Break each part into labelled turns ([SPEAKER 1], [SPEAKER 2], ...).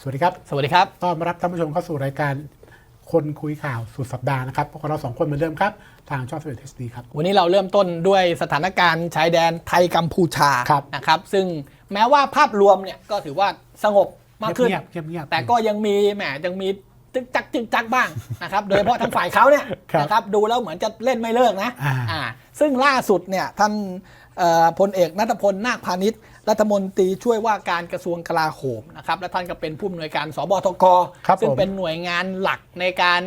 [SPEAKER 1] สวัสดีครับ
[SPEAKER 2] สวัสดีครับ
[SPEAKER 1] ต้อนรับท่านผู้ชมเข้าสู่รายการคนคุยข่าวสุดสัปดาห์นะครับ พวกเราสองคนเหมือนเดิมครับ ทางช่องสเปนเทสดีครับ
[SPEAKER 2] วันนี้เราเริ่มต้นด้วยสถานการณ์ชายแดนไทยกัมพูชา
[SPEAKER 1] ครับ
[SPEAKER 2] นะครับ ซึ่งแม้ว่าภาพรวมเนี่ยก็ถือว่าสงบมากขึ้น
[SPEAKER 1] เงียบๆเงียบๆ
[SPEAKER 2] แต่ก็ยังมีแหมยังมีจึกจักจึกจักบ้างนะครับ โดยเฉพาะทางฝ่ายเขาเนี่ย
[SPEAKER 1] ครับ
[SPEAKER 2] นะครับดูแล้วเหมือนจะเล่นไม่เลิกนะ
[SPEAKER 1] อ่า
[SPEAKER 2] อ่าซึ่งล่าสุดเนี่ยท่านเอ่อพลเอกนัทพลนาคพาณิชย์ รัฐมนตรีช่วยว่าการกระทรวงกลาโหมนะครับและท่านก็เป็นผู้อำนวยการสบทก
[SPEAKER 1] ครับ
[SPEAKER 2] ซึ่ง
[SPEAKER 1] ผม
[SPEAKER 2] เป็นหน่วยงานหลักในการ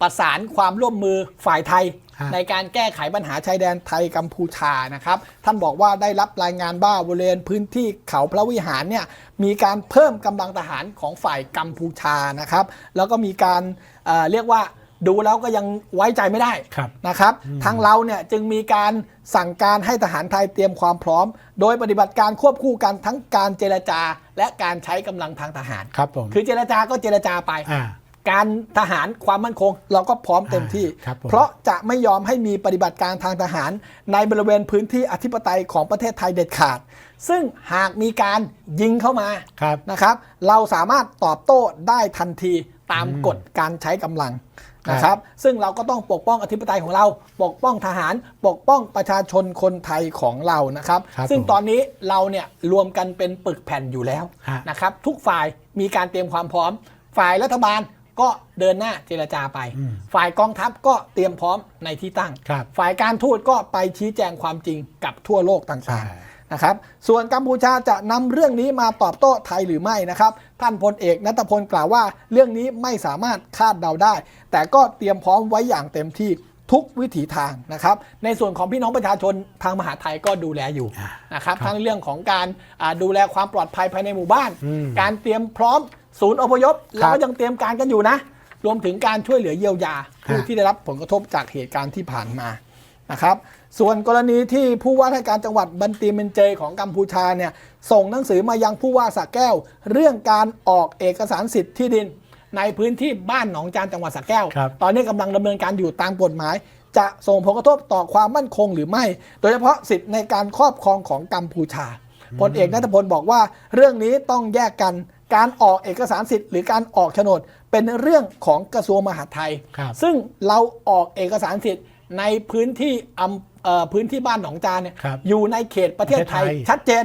[SPEAKER 2] ประสานความร่วมมือฝ่ายไทย
[SPEAKER 1] ฮะ
[SPEAKER 2] ในการแก้ไขปัญหาชายแดนไทยกัมพูชานะครับ ท่านบอกว่าได้รับรายงานว่าบริเวณพื้นที่เขาพระวิหารเนี่ยมีการเพิ่มกำลังทหารของฝ่ายกัมพูชานะครับ แล้วก็มีการเอ่อเรียกว่า ดูแล้วก็ยังไว้ใจไม่ได้
[SPEAKER 1] ครับ
[SPEAKER 2] นะครับ ทางเราเนี่ยจึงมีการสั่งการให้ทหารไทยเตรียมความพร้อม โดยปฏิบัติการควบคู่กันทั้งการเจรจา และการใช้กำลังทางทหาร
[SPEAKER 1] ครับผม
[SPEAKER 2] คือเจรจาก็เจรจาไป
[SPEAKER 1] อ่า
[SPEAKER 2] การทหารความมั่นคง เราก็พร้อมเต็มที่
[SPEAKER 1] อ่าครับผม
[SPEAKER 2] เพราะจะไม่ยอมให้มีปฏิบัติการทางทหาร ในบริเวณพื้นที่อธิปไตยของประเทศไทยเด็ดขาด ซึ่งหากมีการยิงเข้ามา
[SPEAKER 1] ครับ
[SPEAKER 2] นะครับ เราสามารถตอบโต้ได้ทันทีตามกฎการใช้กำลัง นะครับซึ่งเราก็ต้องปกป้องอธิปไตยของเรา ปกป้องทหาร ปกป้องประชาชนคนไทยของเรานะครับ
[SPEAKER 1] ครับ
[SPEAKER 2] ซึ่ง
[SPEAKER 1] ผม
[SPEAKER 2] ตอนนี้เราเนี่ยรวมกันเป็นปึกแผ่นอยู่แล้ว
[SPEAKER 1] ฮะ
[SPEAKER 2] นะครับทุกฝ่ายมีการเตรียมความพร้อม ฝ่ายรัฐบาลก็เดินหน้าเจรจาไป
[SPEAKER 1] อืม
[SPEAKER 2] ฝ่ายกองทัพก็เตรียมพร้อมในที่ตั้ง
[SPEAKER 1] ครับ
[SPEAKER 2] ฝ่ายการทูตก็ไปชี้แจงความจริงกับทั่วโลก
[SPEAKER 1] ใช่
[SPEAKER 2] ต่างๆ นะครับ ส่วนกัมพูชาจะนำเรื่องนี้มาตอบโต้ไทยหรือไม่นะครับ ท่านพลเอกนัทพลกล่าวว่า เรื่องนี้ไม่สามารถคาดเดาได้ แต่ก็เตรียมพร้อมไว้อย่างเต็มที่ทุกวิถีทางนะครับ ในส่วนของพี่น้องประชาชนทางมหาดไทยก็ดูแลอยู่
[SPEAKER 1] อ่า
[SPEAKER 2] นะครับ
[SPEAKER 1] ครับ
[SPEAKER 2] ทั้งเรื่องของการอ่าดูแลความปลอดภัยภายในหมู่บ้าน
[SPEAKER 1] อืม
[SPEAKER 2] การเตรียมพร้อมศูนย์อพยพ
[SPEAKER 1] ครั
[SPEAKER 2] เรา
[SPEAKER 1] บ
[SPEAKER 2] ก็ยังเตรียมการกันอยู่นะ รวมถึงการช่วยเหลือเยียวยาผู้
[SPEAKER 1] ฮะ
[SPEAKER 2] ที่ได้รับผลกระทบจากเหตุการณ์ที่ผ่านมา นะครับส่วนกรณีที่ผู้ว่าราชการจังหวัดบันตีเมนเจยของกัมพูชาเนี่ยส่งหนังสือมายังผู้ว่าสระแก้ว เรื่องการออกเอกสารสิทธิ์ที่ดิน ในพื้นที่บ้านหนองจานจังหวัดสระแก้ว
[SPEAKER 1] ครับ
[SPEAKER 2] ตอนนี้กำลังดำเนินการอยู่ตามกฎหมาย จะส่งผลกระทบต่อความมั่นคงหรือไม่ โดยเฉพาะสิทธิ์ในการครอบครองของกัมพูชาพลเอกนัทพลบอกว่าเรื่องนี้ต้องแยกกันการออกเอกสารสิทธิ์หรือการออกโฉนดเป็นเรื่องของกระทรวงมหาดไทย
[SPEAKER 1] ครับ
[SPEAKER 2] ซึ่งเราออกเอกสารสิทธิ์ ในพื้นที่อำเอ่อพื้นที่บ้านหนองจานเนี่ย
[SPEAKER 1] ครับ
[SPEAKER 2] อยู่ในเขตประเทศไทย
[SPEAKER 1] ประเทศไทย
[SPEAKER 2] ชัดเจน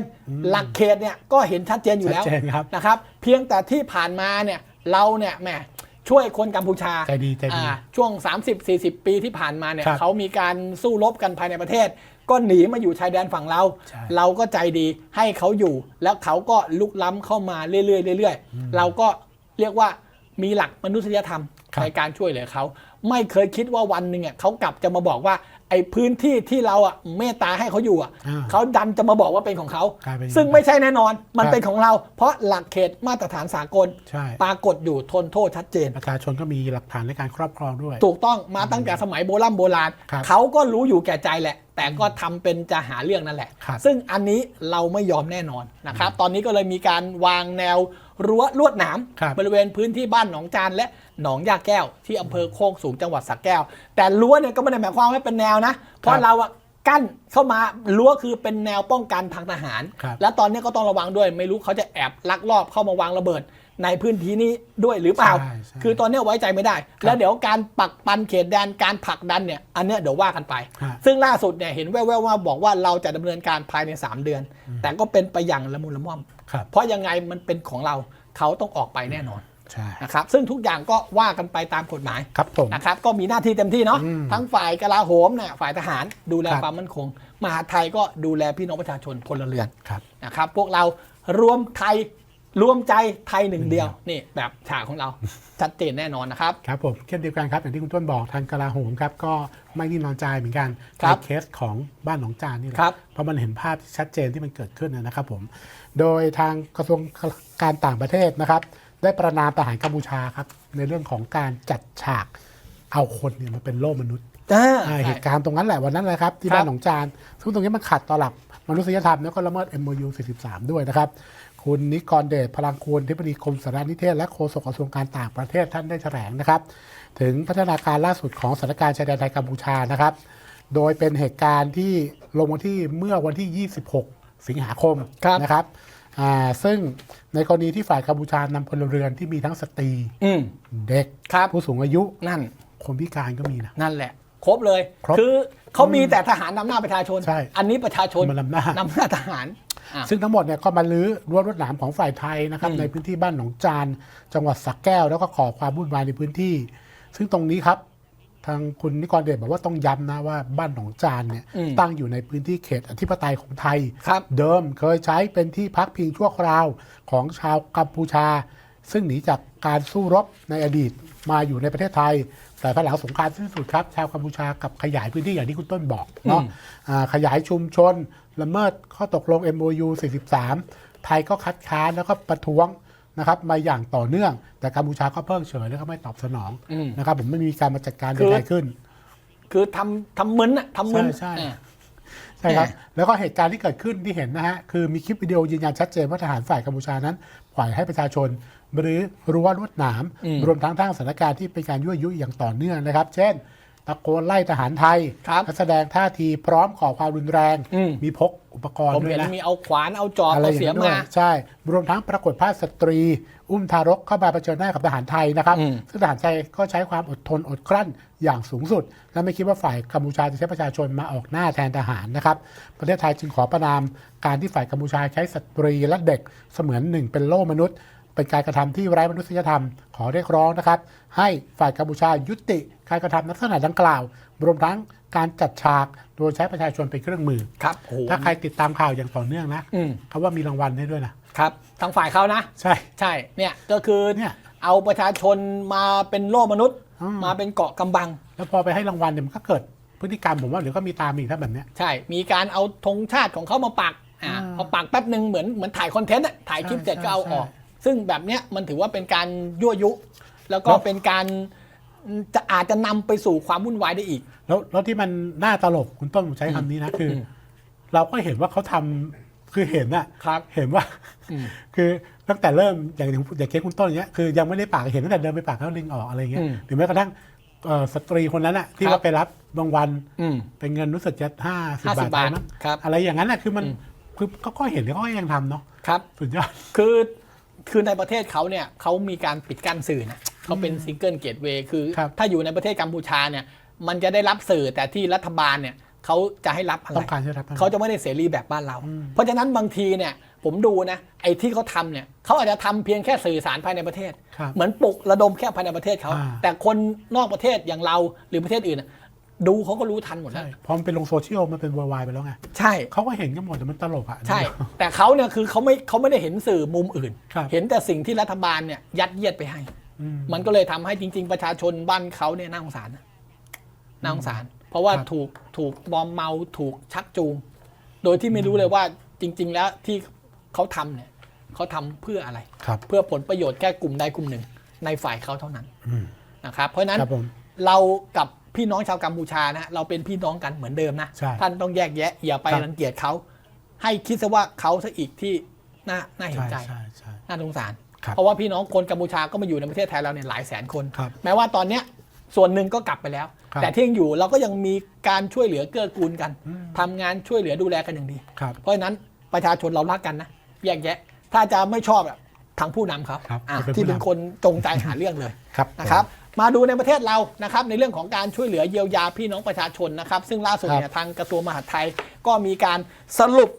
[SPEAKER 2] หลักเขตเนี่ยก็เห็นชัดเจนอยู่แล้ว
[SPEAKER 1] ชัดเจนครับ
[SPEAKER 2] นะครับ เพียงแต่ที่ผ่านมาเนี่ยเราเนี่ยแหมช่วยคนกัมพูชา
[SPEAKER 1] ใจดีใจดี
[SPEAKER 2] อ่าช่วง 30-40 ปีที่ผ่านมาเนี่ย
[SPEAKER 1] ครับ
[SPEAKER 2] เขามีการสู้รบกันภายในประเทศ ก็หนีมาอยู่ชายแดนฝั่งเรา
[SPEAKER 1] ใช่
[SPEAKER 2] เราก็ใจดีให้เขาอยู่แล้วเขาก็ลุกล้ำเข้ามาเรื่อยๆเรื่อยๆเราก็เรียกว่ามีหลักมนุษยธรรม
[SPEAKER 1] ครับ
[SPEAKER 2] ในการช่วยเหลือเขา ไม่เคยคิดว่าวันหนึ่งอะเขากลับจะมาบอกว่า ไอ้พื้นที่ที่เราอะเมตตาให้เขาอยู่อะ
[SPEAKER 1] อ่า
[SPEAKER 2] เขาดันจะมาบอกว่าเป็นของเขา
[SPEAKER 1] กลายเป็นอย่างนั้น
[SPEAKER 2] ซึ่งไม่ใช่แน่นอน มัน
[SPEAKER 1] ครับ
[SPEAKER 2] เป็นของเรา เพราะหลักเขตมาตรฐานสากล
[SPEAKER 1] ใช่
[SPEAKER 2] ปรากฏอยู่ทนโทษชัดเจน
[SPEAKER 1] ประชาชนก็มีหลักฐานในการครอบครองด้วย
[SPEAKER 2] ถูกต้องมาตั้งแต่สมัยโบราณโบราณ
[SPEAKER 1] ครับ
[SPEAKER 2] เขาก็รู้อยู่แก่ใจแหละ แต่ก็ทำเป็นจะหาเรื่องนั่นแหละ
[SPEAKER 1] ครับ
[SPEAKER 2] ซึ่งอันนี้เราไม่ยอมแน่นอนนะครับ ตอนนี้ก็เลยมีการวางแนว รั้วลวดหนาม
[SPEAKER 1] ครับ
[SPEAKER 2] บริเวณพื้นที่บ้านหนองจานและหนองยาแก้ว ที่อำเภอโคกสูงจังหวัดสระแก้ว แต่รั้วเนี่ยก็ไม่ได้หมายความว่าเป็นแนวนะ เพราะเราอะกั้นเข้ามารั้วคือเป็นแนวป้องกันทางทหาร
[SPEAKER 1] ครับ
[SPEAKER 2] และตอนนี้ก็ต้องระวังด้วย ไม่รู้เขาจะแอบลักลอบเข้ามาวางระเบิด ในพื้นที่นี้ด้วยหรือเปล่า
[SPEAKER 1] ใช่ใช่
[SPEAKER 2] คือตอนนี้ไว้ใจไม่ได้ แล้วเดี๋ยวการปักปันเขตแดนการผลักดันเนี่ยอันเนี้ยเดี๋ยวว่ากันไป
[SPEAKER 1] ฮะ
[SPEAKER 2] ซึ่งล่าสุดเนี่ยเห็นแว่วๆว่าบอกว่าเราจะดำเนินการภายใน 3 เดือน แต่ก็เป็นไปอย่างละมุนละม่อม
[SPEAKER 1] ครับ
[SPEAKER 2] เพราะยังไงมันเป็นของเราเขาต้องออกไปแน่นอน
[SPEAKER 1] ใช่
[SPEAKER 2] นะครับซึ่งทุกอย่างก็ว่ากันไปตามกฎหมาย
[SPEAKER 1] ครับผม
[SPEAKER 2] นะครับก็มีหน้าที่เต็มที่เนาะ
[SPEAKER 1] อืม
[SPEAKER 2] ทั้งฝ่ายกลาโหมเนี่ยฝ่ายทหารดูแล
[SPEAKER 1] ครับ
[SPEAKER 2] ความมั่นคง มหาดไทยก็ดูแลพี่น้องประชาชนพลเรือน
[SPEAKER 1] ครับ
[SPEAKER 2] นะครับพวกเรารวมไทย รวมใจไทยหนึ่งเดียวนี่แบบฉากของเราชัดเจนแน่นอนนะครับ
[SPEAKER 1] ครับผมเช่นเดียวกันครับอย่างที่คุณต้นบอกทางกลาโหมครับก็ไม่นิ่งนอนใจเหมือนกัน
[SPEAKER 2] ครั
[SPEAKER 1] ใน
[SPEAKER 2] บ
[SPEAKER 1] เคสของบ้านหนองจานนี่แหละ
[SPEAKER 2] ครับ
[SPEAKER 1] เพราะมันเห็นภาพที่ชัดเจนที่มันเกิดขึ้นนะครับผมโดยทางกระทรวงการต่างประเทศนะครับ ได้ประนามทหารกัมพูชาครับในเรื่องของการจัดฉากเอาคนเนี่ยมาเป็นโล่มนุษย์
[SPEAKER 2] อ่า
[SPEAKER 1] อ่า
[SPEAKER 2] ใช่
[SPEAKER 1] เหตุการณ์ตรงนั้นแหละวันนั้นแหละครับที่
[SPEAKER 2] ครับ
[SPEAKER 1] บ้านหนองจานซึ่งตรงนี้มันขัดต่อหลักมนุษยธรรมแล้วก็ละเมิด MOU 43 ด้วยนะครับ คุณนิกรเดชพลังคูณที่ปดีกรมสารนิเทศ และโฆษกกระทรวงการต่างประเทศท่านได้แถลงนะครับ ถึงพัฒนาการล่าสุดของสถานการณ์ชายแดนไทยกัมพูชานะครับ โดยเป็นเหตุการณ์ที่ลงวันที่เมื่อวันที่ 26 สิงหาคม
[SPEAKER 2] ครับ
[SPEAKER 1] นะครับอ่าซึ่งในกรณีที่ฝ่ายกัมพูชานำพลเรือนที่มีทั้งสตรี
[SPEAKER 2] อืม
[SPEAKER 1] เด็ก
[SPEAKER 2] ครับ
[SPEAKER 1] ผู้สูงอายุ
[SPEAKER 2] นั่น
[SPEAKER 1] คนพิการก็มีนะ
[SPEAKER 2] นั่นแหละ ครบเลย
[SPEAKER 1] ครบ
[SPEAKER 2] คือเขามีแต่ทหารนำหน้าประชาชน
[SPEAKER 1] ใช่
[SPEAKER 2] อันนี้ประชาชน
[SPEAKER 1] มานำหน้านำ
[SPEAKER 2] หน้าทหารอะ
[SPEAKER 1] ซึ่งทั้งหมดเนี่ยก็มาลื้อรั้วรวดหนามของฝ่ายไทยนะครับ
[SPEAKER 2] อืม
[SPEAKER 1] ในพื้นที่บ้านหนองจาน จังหวัดสักแก้ว แล้วก็ก่อความวุ่นวายในพื้นที่ ซึ่งตรงนี้ครับทางคุณนิกรเดชบอกว่าต้องย้ำนะว่าบ้านหนองจานเนี่ย
[SPEAKER 2] อืม
[SPEAKER 1] ตั้งอยู่ในพื้นที่เขตอธิปไตยของไทย
[SPEAKER 2] ครับ
[SPEAKER 1] เดิมเคยใช้เป็นที่พักพิงชั่วคราวของชาวกัมพูชา ซึ่งหนีจากการสู้รบในอดีตมาอยู่ในประเทศไทย แต่ภายหลังสงครามสิ้นสุดครับ ชาวกัมพูชากับขยายพื้นที่อย่างที่คุณต้นบอกเนาะ
[SPEAKER 2] อืม
[SPEAKER 1] อ่าขยายชุมชน ละเมิดข้อตกลง MOU 43 ไทยก็คัดค้านแล้วก็ประท้วงนะครับมาอย่างต่อเนื่อง แต่กัมพูชาก็เพิกเฉยแล้วก็ไม่ตอบสนอง
[SPEAKER 2] อืม
[SPEAKER 1] นะครับผมไม่มีการมาจัดการ
[SPEAKER 2] คือ
[SPEAKER 1] ใดๆขึ้น
[SPEAKER 2] คือทำทำมึนอะทำมึน
[SPEAKER 1] ใช่ใช่
[SPEAKER 2] อะ
[SPEAKER 1] ใช่ครับ
[SPEAKER 2] แหม่
[SPEAKER 1] แล้วก็เหตุการณ์ที่เกิดขึ้นที่เห็นนะฮะ คือมีคลิปวิดีโอยืนยันชัดเจนว่าทหารฝ่ายกัมพูชานั้นปล่อยให้ประชาชน หรือรั้วลวดหนาม
[SPEAKER 2] อืม
[SPEAKER 1] รวมทั้งทั้งสถานการณ์ที่เป็นการยั่วยุอย่างต่อเนื่องนะครับ เช่น ตะโกนไล่ทหารไทย
[SPEAKER 2] ครับ
[SPEAKER 1] และแสดงท่าทีพร้อมก่อความรุนแรง
[SPEAKER 2] อืม
[SPEAKER 1] มีพกอุปกรณ์
[SPEAKER 2] ผม
[SPEAKER 1] ด้ว
[SPEAKER 2] เห็
[SPEAKER 1] ย
[SPEAKER 2] น
[SPEAKER 1] นะ
[SPEAKER 2] มีเอาขวานเอาจอบ
[SPEAKER 1] อะไร
[SPEAKER 2] เอา
[SPEAKER 1] อย่าง
[SPEAKER 2] เสียม
[SPEAKER 1] นั้นด้วย
[SPEAKER 2] มา
[SPEAKER 1] ใช่ รวมทั้งปรากฏภาพสตรี อุ้มทารกเข้ามาเผชิญหน้ากับทหารไทยนะครับ
[SPEAKER 2] อืม
[SPEAKER 1] ซึ่งทหารไทยก็ใช้ความอดทนอดกลั้นอย่างสูงสุด และไม่คิดว่าฝ่ายกัมพูชาจะใช้ประชาชนมาออกหน้าแทนทหารนะครับ ประเทศไทยจึงขอประนามการที่ฝ่ายกัมพูชาใช้สตรีและเด็กเสมือนหนึ่งเป็นโล่มนุษย์ เป็นการกระทำที่ไร้มนุษยธรรมขอเรียกร้องนะครับ ให้ฝ่ายกัมพูชายุติการกระทำลักษณะดังกล่าว รวมทั้งการจัดฉากโดยใช้ประชาชนเป็นเครื่องมือ
[SPEAKER 2] ครับโอ้โห
[SPEAKER 1] ถ้าใครติดตามข่าวอย่างต่อเนื่องนะ
[SPEAKER 2] อืม
[SPEAKER 1] เขาว่ามีรางวัลให้ด้วยนะ
[SPEAKER 2] ครับทางฝ่ายเขานะ
[SPEAKER 1] ใช่
[SPEAKER 2] ใช่เนี่ยก็คือ
[SPEAKER 1] เนี่ย
[SPEAKER 2] เอาประชาชนมาเป็นโล่มนุษย์
[SPEAKER 1] อืม
[SPEAKER 2] มาเป็นเกาะกำบัง
[SPEAKER 1] แล้วพอไปให้รางวัลเนี่ยมันก็เกิดพฤติกรรมผมว่าเดี๋ยวก็มีตามอีกถ้าแบบเนี้ย
[SPEAKER 2] ใช่ มีการเอาธงชาติของเขามาปักอ่า
[SPEAKER 1] อ่า
[SPEAKER 2] พอปักแป๊บหนึ่งเหมือนเหมือนถ่ายคอนเทนต์อะถ่ายคลิป
[SPEAKER 1] ใช่
[SPEAKER 2] เสร็จก็เอา
[SPEAKER 1] ใช่
[SPEAKER 2] ออก ซึ่งแบบเนี้ยมันถือว่าเป็นการยั่วยุ แล้วก็
[SPEAKER 1] แล้ว
[SPEAKER 2] เป็นการจะอาจจะนำไปสู่ความวุ่นวายได้อีก
[SPEAKER 1] แล้วแล้วที่มันน่าตลกคุณต้นผมใช้คำนี้นะคืออ
[SPEAKER 2] ม
[SPEAKER 1] เราก็เห็นว่าเขาทำคือเห็นอะ
[SPEAKER 2] ครับ
[SPEAKER 1] เห็นว่า
[SPEAKER 2] อืม
[SPEAKER 1] คือตั้งแต่เริ่มอย่างอย่างอย่างเคสคุณต้นอย่างเงี้ยคือยังไม่ได้ปากเห็นตั้งแต่เดินไปปากแล้วลิงออกอะไรเงี้ย
[SPEAKER 2] อืม
[SPEAKER 1] หรือแม้กระทั่งเอ่อสตรีคนนั้นอะที่
[SPEAKER 2] ครับ
[SPEAKER 1] ว่าไปรับรางวัล
[SPEAKER 2] อืม
[SPEAKER 1] เป็นเงินรู้สึกจะห้าสิบ
[SPEAKER 2] 50
[SPEAKER 1] บาท
[SPEAKER 2] บาท
[SPEAKER 1] มั้ง
[SPEAKER 2] ครับ
[SPEAKER 1] อะไรอย่างนั้นอะคือมัน
[SPEAKER 2] อืม
[SPEAKER 1] คือเขาก็เห็นแล้วเขาก็ยังทำเนาะ
[SPEAKER 2] ครับ
[SPEAKER 1] สุดยอด
[SPEAKER 2] คือ คือในประเทศเขาเนี่ยเขามีการปิดกั้นสื่อนะเขาเป็นซิงเกิลเกตเวย์คือ
[SPEAKER 1] ครับ
[SPEAKER 2] ถ้าอยู่ในประเทศกัมพูชาเนี่ยมันจะได้รับสื่อแต่ที่รัฐบาลเนี่ยเขาจะให้รับอะไร
[SPEAKER 1] ต้องการจะรับ
[SPEAKER 2] เขาจะไม่ได้เสรีแบบบ้านเรา
[SPEAKER 1] อืม
[SPEAKER 2] เพราะฉะนั้นบางทีเนี่ยผมดูนะไอ้ที่เขาทำเนี่ยเขาอาจจะทำเพียงแค่สื่อสารภายในประเทศ
[SPEAKER 1] ครับ
[SPEAKER 2] เหมือนปลุกระดมแค่ภายในประเทศเขา
[SPEAKER 1] อ่า
[SPEAKER 2] แต่คนนอกประเทศอย่างเราหรือประเทศอื่นน่ะ ดูเขาก็รู้ทันหมดแล้
[SPEAKER 1] ใช่
[SPEAKER 2] ว
[SPEAKER 1] พอมันเป็นลงโซเชียลมันเป็นวายไปแล้วไง
[SPEAKER 2] ใช่
[SPEAKER 1] เขาก็เห็นกันหมดแต่มันตลกอะ
[SPEAKER 2] ใช่ แต่เขาเนี่ยคือเขาไม่เขาไม่ได้เห็นสื่อมุมอื่น
[SPEAKER 1] ครับ
[SPEAKER 2] เห็นแต่สิ่งที่รัฐบาลเนี่ยยัดเยียดไปให้
[SPEAKER 1] อืม
[SPEAKER 2] มันก็เลยทำให้จริง ๆ ประชาชนบ้านเขาเนี่ยน่าสงสารนะน่าสงสาร เพราะว่า
[SPEAKER 1] ครับ
[SPEAKER 2] ถูกถูกมอมเมาถูกชักจูง โดยที่ไม่รู้เลยว่าจริง ๆ แล้วที่เขาทำเนี่ยเขาทำเพื่ออะไร
[SPEAKER 1] ครับ
[SPEAKER 2] เพื่อผลประโยชน์แค่กลุ่มใดกลุ่มหนึ่ง ในฝ่ายเขาเท่านั้น
[SPEAKER 1] อืม
[SPEAKER 2] นะครับ เพราะฉะนั้น
[SPEAKER 1] ครับผม
[SPEAKER 2] เรากับ พี่น้องชาวกัมพูชานะเราเป็นพี่น้องกันเหมือนเดิมนะ
[SPEAKER 1] ใช่
[SPEAKER 2] ท่านต้องแยกแยะ อย่าไป
[SPEAKER 1] ครับ
[SPEAKER 2] รังเกียจเขา ให้คิดซะว่าเขาซะอีกที่น่าน่าเห็น
[SPEAKER 1] ใช่
[SPEAKER 2] ใจ
[SPEAKER 1] ใช่ใช่
[SPEAKER 2] น่าสงสาร
[SPEAKER 1] ครับ
[SPEAKER 2] เพราะว่าพี่น้องคนกัมพูชาก็มาอยู่ในประเทศไทยเราเนี่ยหลายแสนคน
[SPEAKER 1] ครับ
[SPEAKER 2] แม้ว่าตอนเนี้ยส่วนหนึ่งก็กลับไปแล้ว
[SPEAKER 1] ครับ
[SPEAKER 2] แต่ที่ยังอยู่เราก็ยังมีการช่วยเหลือเกื้อกูลกัน
[SPEAKER 1] อืม
[SPEAKER 2] ทำงานช่วยเหลือดูแลกันอย่างดี
[SPEAKER 1] ครับ
[SPEAKER 2] เพราะฉะนั้นประชาชนเรารักกันนะแยกแยะ ถ้าจะไม่ชอบอะทางผู้นำครับ
[SPEAKER 1] ครับ
[SPEAKER 2] อะ
[SPEAKER 1] จะเป็นผู้
[SPEAKER 2] ที่เป็น
[SPEAKER 1] นำ
[SPEAKER 2] คนจงใจหาเรื่องเลย
[SPEAKER 1] ครับ
[SPEAKER 2] นะครับมาดูในประเทศเรานะครับในเรื่องของการช่วยเหลือเยียวยาพี่น้องประชาชนนะครับ ซึ่งล่าสุดเนี่ยทางกระทรวงมหาดไทยก็มีการสรุป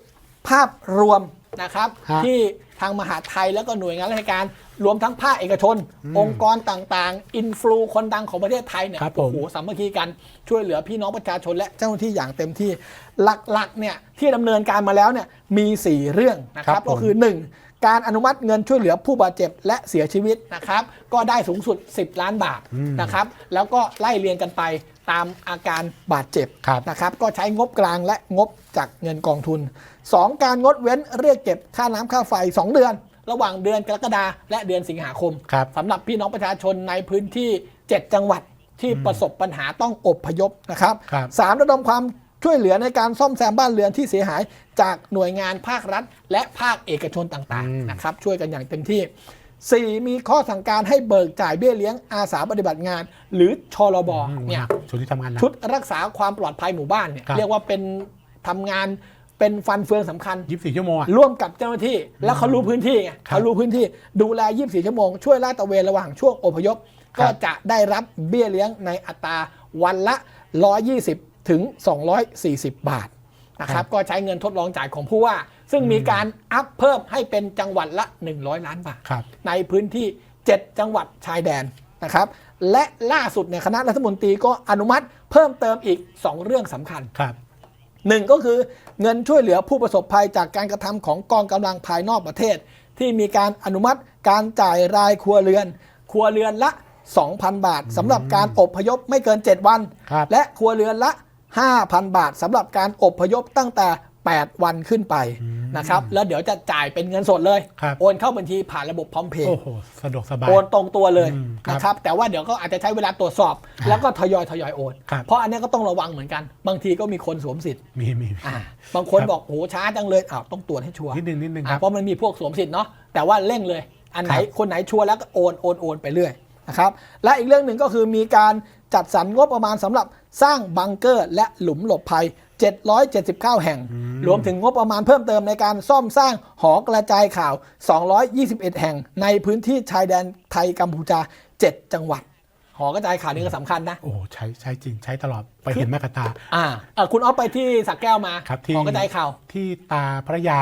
[SPEAKER 2] ภาพรวมนะครับ
[SPEAKER 1] ฮะ
[SPEAKER 2] ที่ทางมหาดไทยแล้วก็หน่วยงานราชการรวมทั้งภาคเอกชน องค์กรต่างๆ อินฟลูคนดังของประเทศไทยเนี่ย
[SPEAKER 1] ครับผม
[SPEAKER 2] โอ้โหสามัคคีกันช่วยเหลือพี่น้องประชาชนและเจ้าหน้าที่อย่างเต็มที่หลักๆเนี่ยที่ดำเนินการมาแล้วเนี่ยมี 4 เรื่องนะครับ ก็คือ 1. การอนุมัติเงินช่วยเหลือผู้บาดเจ็บและเสียชีวิตนะครับ ก็ได้สูงสุด 10 ล้านบาทนะครับ แล้วก็ไล่เรียงกันไปตามอาการบาดเจ็บ
[SPEAKER 1] ครับ
[SPEAKER 2] นะครับ ก็ใช้งบกลางและงบจากเงินกองทุน 2. การงดเว้นเรียกเก็บค่าน้ำค่าไฟ 2 เดือน ระหว่างเดือนกรกฎาและเดือนสิงหาคม
[SPEAKER 1] ครับ
[SPEAKER 2] สำหรับพี่น้องประชาชนในพื้นที่ 7 จังหวัดที่ประสบปัญหาต้องอบพยพนะครับ
[SPEAKER 1] ครับ
[SPEAKER 2] สามระดมความ ช่วยเหลือในการซ่อมแซมบ้านเรือนที่เสียหายจากหน่วยงานภาครัฐ และภาคเอกชนต่าง
[SPEAKER 1] อืม
[SPEAKER 2] ๆนะครับช่วยกันอย่างเต็มที่ 4. มีข้อสั่งการให้เบิกจ่ายเบี้ยเลี้ยงอาสาปฏิบัติงาน หรือชลบ
[SPEAKER 1] อืม
[SPEAKER 2] เนี่ย
[SPEAKER 1] ชุดที่ทำงานหนัก
[SPEAKER 2] ชุดรักษาความปลอดภัยหมู่บ้านเนี่ย
[SPEAKER 1] ครับ
[SPEAKER 2] เรียกว่าเป็นทำงานเป็นเป็นฟันเฟืองสำคัญ
[SPEAKER 1] 24ชั่วโมงอะ
[SPEAKER 2] ร่วมกับเจ้าหน้าที่แล้วเขารู้พื้นที่ไง
[SPEAKER 1] ครับ
[SPEAKER 2] เขารู้พื้นที่ดูแล 24 ชั่วโมง ช่วยลาดตระเวนระหว่างช่วงอพยพ
[SPEAKER 1] ครั
[SPEAKER 2] ก็
[SPEAKER 1] บ
[SPEAKER 2] จะได้รับเบี้ยเลี้ยงในอัตราวันละ 120 ถึง 240 บาทนะครับก็ใช้เงินทดลองจ่ายของผู้ว่า ซึ่งมีการอัพเพิ่มให้เป็นจังหวัดละ 100 ล้านบาท
[SPEAKER 1] ครับ
[SPEAKER 2] ในพื้นที่ 7 จังหวัดชายแดนนะครับและล่าสุดเนี่ยคณะรัฐมนตรีก็อนุมัติเพิ่มเติมอีก 2 เรื่องสำคัญ
[SPEAKER 1] ครับ
[SPEAKER 2] หนึ่งก็คือเงินช่วยเหลือผู้ประสบภัยจากการกระทำของกองกำลังภายนอกประเทศ ที่มีการอนุมัติการจ่ายรายครัวเรือน ครัวเรือนละ 2,000 บาทสำหรับการอบพยพไม่เกิน 7 วัน
[SPEAKER 1] ครับ
[SPEAKER 2] และครัวเรือนละ 5,000 บาทสำหรับการอบพยพตั้งแต่ 8 วันขึ้นไปนะครับ แล้วเดี๋ยวจะจ่ายเป็นเงินสดเลย
[SPEAKER 1] ครับ
[SPEAKER 2] โอนเข้าบัญชีผ่านระบบพร้อมเพย์
[SPEAKER 1] โอ้โหสะดวกสบาย
[SPEAKER 2] โอนตรงตัวเลย
[SPEAKER 1] อืมครับ
[SPEAKER 2] นะครับ แต่ว่าเดี๋ยวก็อาจจะใช้เวลาตรวจสอบ แล้วก็ทยอยทยอยโอน
[SPEAKER 1] ครับ
[SPEAKER 2] เพราะอันเนี้ยก็ต้องระวังเหมือนกัน บางทีก็มีคนสวมสิทธิ์
[SPEAKER 1] มีมี
[SPEAKER 2] อ่าบางคน
[SPEAKER 1] ครับ
[SPEAKER 2] บอกโหช้าจังเลยอ้าวต้องตรวจให้ชัวร์
[SPEAKER 1] นิดนึงนิดนึงค
[SPEAKER 2] อ่า
[SPEAKER 1] รับ
[SPEAKER 2] เพราะมันมีพวกสวมสิทธิ์เนาะ แต่ว่าเร่งเลย อันไหน
[SPEAKER 1] ครับ
[SPEAKER 2] คนไหนชัวร์แล้วก็โอนโอนโอนไปเรื่อยนะครับ และอีกเรื่องหนึ่งก็คือมีการ จัดสรรงบประมาณสำหรับสร้างบังเกอร์ และหลุมหลบภัย 779 แห่ง รวมถึงงบประมาณเพิ่มเติมในการซ่อมสร้างหอกระจายข่าว 221 แห่ง ในพื้นที่ชายแดนไทยกัมพูชา 7 จังหวัด หอกระจายข่าวนี่ก็สำคัญนะ
[SPEAKER 1] โอ้โหใช้ใช้จริงใช้ตลอดไปเห็นแม่กบตา
[SPEAKER 2] อ่าเอ่อคุณออฟไปที่สักแก้วมา
[SPEAKER 1] ครับที่
[SPEAKER 2] หอกระจายข่าว
[SPEAKER 1] ที่ตาพระยา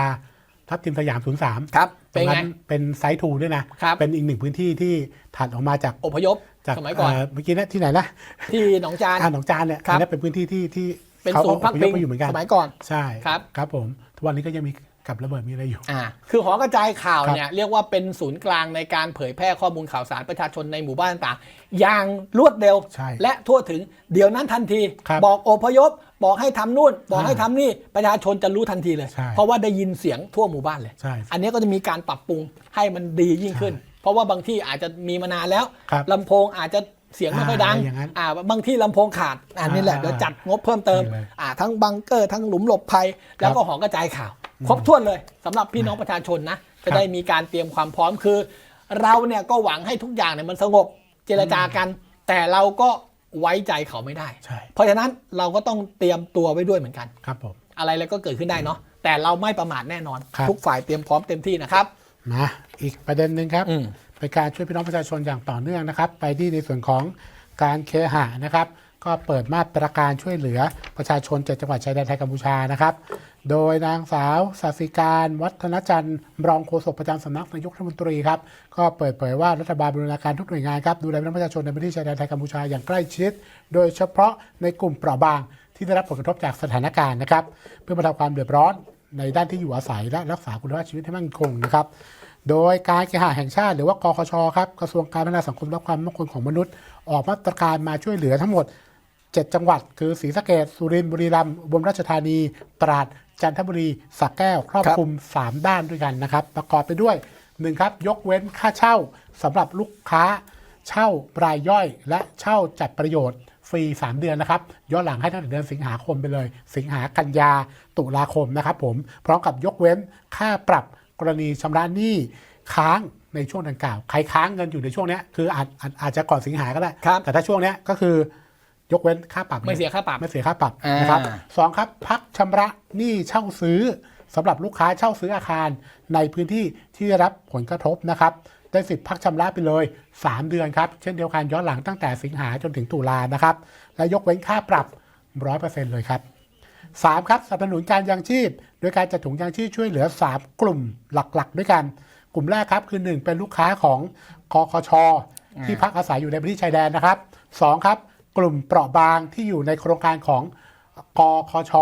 [SPEAKER 1] ทับทิมสยาม 03
[SPEAKER 2] ครับ
[SPEAKER 1] ตร
[SPEAKER 2] เป็น
[SPEAKER 1] งนั้
[SPEAKER 2] ไง
[SPEAKER 1] นเป็นไซต์ทูด้วยนะ
[SPEAKER 2] ครับ
[SPEAKER 1] เป็นอีกหนึ่งพื้นที่ที่ถัดออกมาจาก
[SPEAKER 2] อพยพ
[SPEAKER 1] จาก
[SPEAKER 2] สมัยก่อน
[SPEAKER 1] เเมื่อกี้นะที่ไหนนะ
[SPEAKER 2] ที่หนองจาน
[SPEAKER 1] อ่าหนองจานเนี่ย
[SPEAKER 2] ครับ
[SPEAKER 1] อันนี้เป็นพื้นที่ที่ที่
[SPEAKER 2] เป็น
[SPEAKER 1] ขา
[SPEAKER 2] ศูนย์พัก
[SPEAKER 1] อพ
[SPEAKER 2] พิ
[SPEAKER 1] ย
[SPEAKER 2] ง
[SPEAKER 1] พมาอยู่เหมือนกัน
[SPEAKER 2] สมัยก่อน
[SPEAKER 1] ใช่
[SPEAKER 2] ครับ
[SPEAKER 1] ครับผมทุกวันนี้ก็ยังมีกับระเบิดมีอะไรอยู่
[SPEAKER 2] อ่าคือหอกระจายข่าว
[SPEAKER 1] ครับ
[SPEAKER 2] เนี่ยเรียกว่าเป็นศูนย์กลางในการเผยแพร่ข้อมูลข่าวสารประชาชนในหมู่บ้านต่างๆอย่างรวดเร็ว
[SPEAKER 1] ใช่
[SPEAKER 2] และทั่วถึงเดี๋ยวนั้นทันที
[SPEAKER 1] ครับ
[SPEAKER 2] บอกอพยพ บอกให้ทำนู่น บอก
[SPEAKER 1] อ่า
[SPEAKER 2] ให้ทำนี่ประชาชนจะรู้ทันทีเลย
[SPEAKER 1] ใช่
[SPEAKER 2] เพราะว่าได้ยินเสียงทั่วหมู่บ้านเลย
[SPEAKER 1] ใช่
[SPEAKER 2] อันนี้ก็จะมีการปรับปรุงให้มันดียิ่งขึ้น เพราะว่าบางที่อาจจะมีมานานแล้ว
[SPEAKER 1] ครับ
[SPEAKER 2] ลำโพงอาจจะเสียงไม่ค่อยดัง
[SPEAKER 1] อ่าอย่างนั้น
[SPEAKER 2] อ่าบางที่ลำโพงขาดอันนี้แหละ
[SPEAKER 1] อ่า
[SPEAKER 2] เดี๋ยวจัดงบเพิ่มเติม
[SPEAKER 1] ดีเลย
[SPEAKER 2] อ่าทั้งบังเกอร์ทั้งหลุมหลบภัย แล้วก็หอกระจายข่าว ครบถ้วนเลยสำหรับพี่น้องประชาชนนะจะได้มีการเตรียมความพร้อมคือ เราเนี่ยก็หวังให้ทุกอย่างเนี่ยมันสงบเจรจากัน แต่เราก็ ไว้ใจเขาไม่ได้
[SPEAKER 1] ใช่
[SPEAKER 2] เพราะฉะนั้นเราก็ต้องเตรียมตัวไว้ด้วยเหมือนกัน
[SPEAKER 1] ครับผม
[SPEAKER 2] อะไรแล้วก็เกิดขึ้นได้เนาะแต่เราไม่ประมาทแน่นอน
[SPEAKER 1] ครับ
[SPEAKER 2] ทุกฝ่ายเตรียมพร้อมเต็มที่นะครับ
[SPEAKER 1] มาอีกประเด็นหนึ่งครับ
[SPEAKER 2] อืม
[SPEAKER 1] เป็นการช่วยพี่น้องประชาชนอย่างต่อเนื่องนะครับ ไปที่ในส่วนของการเคหะนะครับ ก็เปิดมาตรการช่วยเหลือประชาชนเจ็ดจังหวัดชายแดนไทยกัมพูชานะครับ โดยนางสาวสาสิการ วัฒนจันทร์รองโฆษกประจำสำนักนายกรัฐมนตรีครับก็เปิดเผยว่ารัฐบาลบูรณาการทุกหน่วยงานครับดูแลประชาชนในพื้นที่ชายแดนไทยกัมพูชาอย่างใกล้ชิด โดยเฉพาะในกลุ่มเปราะบางที่ได้รับผลกระทบจากสถานการณ์นะครับเพื่อบรรเทาความเดือดร้อนในด้านที่อยู่อาศัยและรักษาคุณภาพชีวิตให้มั่นคงนะครับ โดยการเคหะแห่งชาติหรือว่ากคชครับกระทรวงการพัฒนาสังคมและความมั่นคงของมนุษย์ ออกมาตรการมาช่วยเหลือทั้งหมด 7 จังหวัด คือศรีสะเกษสุรินทร์บุรีรัมย์อุบลราชธานี ตราด จันทบุรีสระแก้ว ครอบ
[SPEAKER 2] ครับ
[SPEAKER 1] คลุม 3 ด้านด้วยกันนะครับ ประกอบไปด้วย1ครับ ยกเว้นค่าเช่าสำหรับลูกค้า เช่ารายย่อย และเช่าจัดประโยชน์ฟรี 3 เดือนนะครับย้อนหลังให้ตั้งแต่เดือนสิงหาคมไปเลย สิงหากันยาตุลาคมนะครับผมพร้อมกับยกเว้นค่าปรับกรณีชำระหนี้ค้างในช่วงดังกล่าว ใครค้างเงินอยู่ในช่วงเนี้ยคืออาจอาจอาจจะก่อนสิงหาก็ได้
[SPEAKER 2] ครับ
[SPEAKER 1] แต่ถ้าช่วงเนี้ยก็คือ ยกเว้นค่าปรับ
[SPEAKER 2] ไม่เสียค่าปรับ
[SPEAKER 1] ไม่เสียค่าปรับ
[SPEAKER 2] อ่าน
[SPEAKER 1] นะครับสองครับพักชำระหนี้เช่าซื้อสำหรับลูกค้าเช่าซื้ออาคารในพื้นที่ที่ได้รับผลกระทบนะครับได้สิทธิ์พักชำระไปเลย 3 เดือนครับ เช่นเดียวกันย้อนหลังตั้งแต่สิงหาจนถึงตุลานะครับ และยกเว้นค่าปรับ 100%เลยครับ 3 ครับสนับสนุนการยังชีพ โดยการจัดถุงยางชีพช่วยเหลือ 3 กลุ่มหลักๆ ด้วยกัน กลุ่มแรกครับคือ 1 เป็นลูกค้าของกคช ที่พักอาศัยอยู่ในพื้นที่ชายแดนนะครับ 2 ครับ กลุ่มเปราะบางที่อยู่ในโครงการของกคช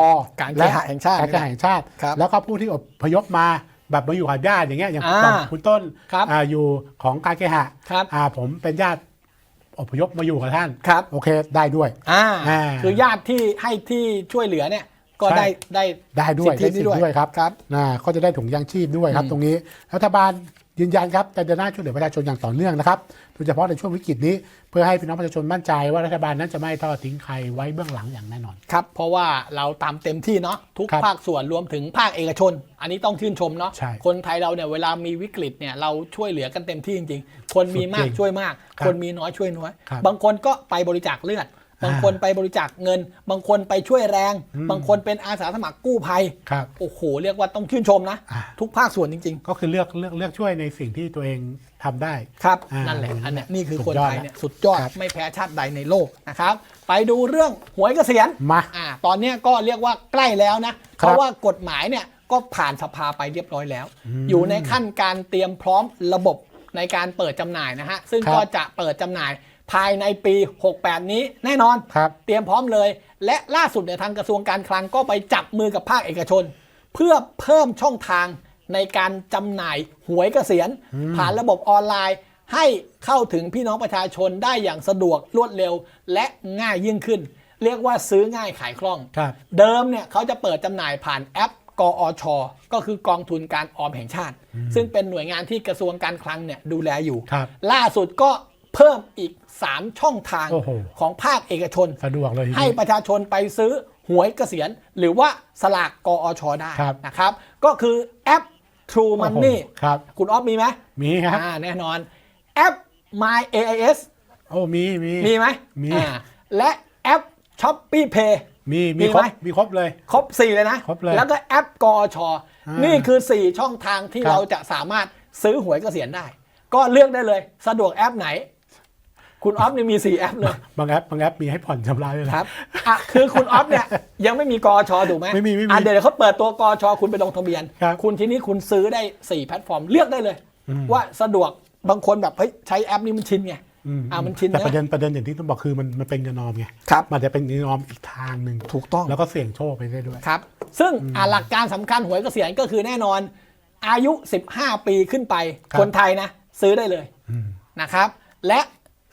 [SPEAKER 2] การเค
[SPEAKER 1] และ
[SPEAKER 2] หะแห่งชาติ
[SPEAKER 1] การเคหะแห่งชาติ
[SPEAKER 2] ครับ
[SPEAKER 1] แล้วก็ผู้ที่อพยพมาแบบมาอยู่กับญาติอย่างเงี้ยอย่าง
[SPEAKER 2] อ่า
[SPEAKER 1] อย่างคุณต้น
[SPEAKER 2] ครับ
[SPEAKER 1] อาอยู่ของการเคหะ
[SPEAKER 2] ครับ
[SPEAKER 1] อ่าผมเป็นญาติอพยพมาอยู่กับท่าน
[SPEAKER 2] ครับ
[SPEAKER 1] โอเคได้ด้วย
[SPEAKER 2] อ่า
[SPEAKER 1] อ่า
[SPEAKER 2] คือญาติที่ให้ที่ช่วยเหลือเนี่ย ก็
[SPEAKER 1] ใช่
[SPEAKER 2] ได้ได้
[SPEAKER 1] ได้ด้วย
[SPEAKER 2] สิทธิ
[SPEAKER 1] ได้สิท
[SPEAKER 2] นี้ด้วย
[SPEAKER 1] ธิ์ด้วยครับ
[SPEAKER 2] ครับ
[SPEAKER 1] นะก็จะได้ถุงยางชีพด้วยครับตรงนี้ รัฐบาล ยืนยันครับจะเดินหน้าช่วยเหลือประชาชนอย่างต่อเนื่องนะครับโดยเฉพาะในช่วงวิกฤตนี้ เพื่อให้พี่น้องประชาชนมั่นใจว่ารัฐบาลนั้นจะไม่ทอดทิ้งใครไว้เบื้องหลังอย่างแน่นอน
[SPEAKER 2] ครับ เพราะว่าเราตามเต็มที่เนาะทุก
[SPEAKER 1] ครับ
[SPEAKER 2] ภาคส่วนรวมถึงภาคเอกชน อันนี้ต้องชื่นชมเนาะ
[SPEAKER 1] ใช่
[SPEAKER 2] คนไทยเราเนี่ยเวลามีวิกฤตเนี่ยเราช่วยเหลือกันเต็มที่จริง ๆ คนมีมาก
[SPEAKER 1] สุดจริง
[SPEAKER 2] ช่วยมาก
[SPEAKER 1] ครับ
[SPEAKER 2] คนมีน้อยช่วยน้อย
[SPEAKER 1] ครับ
[SPEAKER 2] บางคนก็ไปบริจาคเลือด บางคนไปบริจาคเงิน บางคนไปช่วยแรง
[SPEAKER 1] อืม
[SPEAKER 2] บางคนเป็นอาสาสมัครกู้ภัย
[SPEAKER 1] ครับ
[SPEAKER 2] โอ้โหเรียกว่าต้องชื่นชมนะ
[SPEAKER 1] อ่า
[SPEAKER 2] ทุกภาคส่วนจริง
[SPEAKER 1] ก็คือเลือกเลือกเลือกช่วยในสิ่งที่ตัวเองทำได้
[SPEAKER 2] ๆครับ
[SPEAKER 1] อ่านั่
[SPEAKER 2] นั่นแหละอันเนี้ยนี่คือ
[SPEAKER 1] สุด
[SPEAKER 2] คน
[SPEAKER 1] ยอด
[SPEAKER 2] ไทย
[SPEAKER 1] นะ
[SPEAKER 2] เนี่ยสุดยอด
[SPEAKER 1] ครับ
[SPEAKER 2] ไม่แพ้ชาติใดในโลกนะครับไปดูเรื่องหวยเกษียณ
[SPEAKER 1] มา
[SPEAKER 2] อ่าตอนเนี้ยก็เรียกว่าใกล้แล้วนะ
[SPEAKER 1] ครับ
[SPEAKER 2] เพราะว่ากฎหมายเนี่ยก็ผ่านสภาไปเรียบร้อยแล้ว
[SPEAKER 1] อืม
[SPEAKER 2] อยู่ในขั้นการเตรียมพร้อมระบบในการเปิดจำหน่ายนะฮะซึ่ง
[SPEAKER 1] ครับ
[SPEAKER 2] ก็จะเปิดจำหน่าย ภายในปี 68 นี้แน่นอน
[SPEAKER 1] ครับ
[SPEAKER 2] เตรียมพร้อมเลย และล่าสุดเนี่ยทางกระทรวงการคลังก็ไปจับมือกับภาคเอกชน เพื่อเพิ่มช่องทางในการจำหน่ายหวยเกษียณ ผ่านระบบออนไลน์ ให้เข้าถึงพี่น้องประชาชนได้อย่างสะดวกรวดเร็ว และง่ายยิ่งขึ้น เรียกว่าซื้อง่ายขายคล่อง
[SPEAKER 1] ครับ
[SPEAKER 2] เดิมเนี่ยเขาจะเปิดจำหน่ายผ่านแอปกอช ก็คือกองทุนการออมแห่งชาติ ซึ่งเป็นหน่วยงานที่กระทรวงการคลังเนี่ยดูแลอยู่
[SPEAKER 1] ครับ
[SPEAKER 2] ล่าสุดก็ เพิ่มอีก 3 ช่องทาง
[SPEAKER 1] โอ้โห
[SPEAKER 2] ของภาคเอกชน
[SPEAKER 1] สะดวกเลยที
[SPEAKER 2] ให้
[SPEAKER 1] เดียว
[SPEAKER 2] ประชาชนไปซื้อหวยเกษียณ หรือว่าสลากกอชได้
[SPEAKER 1] ครับ
[SPEAKER 2] นะครับ ก็คือแอป True
[SPEAKER 1] โอ้โห
[SPEAKER 2] Money
[SPEAKER 1] ครับ
[SPEAKER 2] คุณออฟมีไหม
[SPEAKER 1] มีครับ
[SPEAKER 2] อ่าแน่นอนแอป My AIS
[SPEAKER 1] โอ้ มี มี
[SPEAKER 2] มีไหม
[SPEAKER 1] มี
[SPEAKER 2] อ่าและแอป Shopee Pay
[SPEAKER 1] มี มี
[SPEAKER 2] มี
[SPEAKER 1] ครบ
[SPEAKER 2] ไหม
[SPEAKER 1] มีครบเลย
[SPEAKER 2] ครบ 4 เลยนะ
[SPEAKER 1] ครบเลย
[SPEAKER 2] แล้วก็แอปกอช
[SPEAKER 1] อ่านี่
[SPEAKER 2] นี่คือ 4 ช่องทางที่
[SPEAKER 1] ครับ
[SPEAKER 2] เราจะสามารถซื้อหวยเกษียณได้ ก็เลือกได้เลย สะดวกแอปไหน คุณออฟนี่มี 4 แอปเลย
[SPEAKER 1] บางแอปบางแอปมีให้ผ่อนชำระด้วยนะครับ
[SPEAKER 2] อะคือคุณออฟเนี่ยยังไม่มีกอชถูกไหม
[SPEAKER 1] ไม่มีไม่มี
[SPEAKER 2] อะเดี๋ยวเขาเปิดตัวกอชคุณไปลงทะเบียน
[SPEAKER 1] ครับ
[SPEAKER 2] คุณทีนี้คุณซื้อได้ 4 แพลตฟอร์มเลือกได้เลย
[SPEAKER 1] อืม
[SPEAKER 2] ว่าสะดวกบางคนแบบเฮ้ยใช้แอปนี้มันชินไง
[SPEAKER 1] อืม
[SPEAKER 2] อะมันชิน
[SPEAKER 1] แต่
[SPEAKER 2] นะ
[SPEAKER 1] ประเด็นประเด็นอย่างที่ต้องบอกคือมันมันเป็นเงินออมไง
[SPEAKER 2] ครับ
[SPEAKER 1] มันจะเป็นเงินออมอีกทางหนึ่ง
[SPEAKER 2] ถูกต้อง
[SPEAKER 1] แล้วก็เสี่ยงโชคไปได้ด้วย
[SPEAKER 2] ครับ ซึ่งอะหลักการสำคัญหวยเกษียณก็คือแน่นอน อายุ 15 ปีขึ้นไป
[SPEAKER 1] ครับ
[SPEAKER 2] คนไทยนะ ซื้อได้เลย
[SPEAKER 1] อืม
[SPEAKER 2] นะครับ และ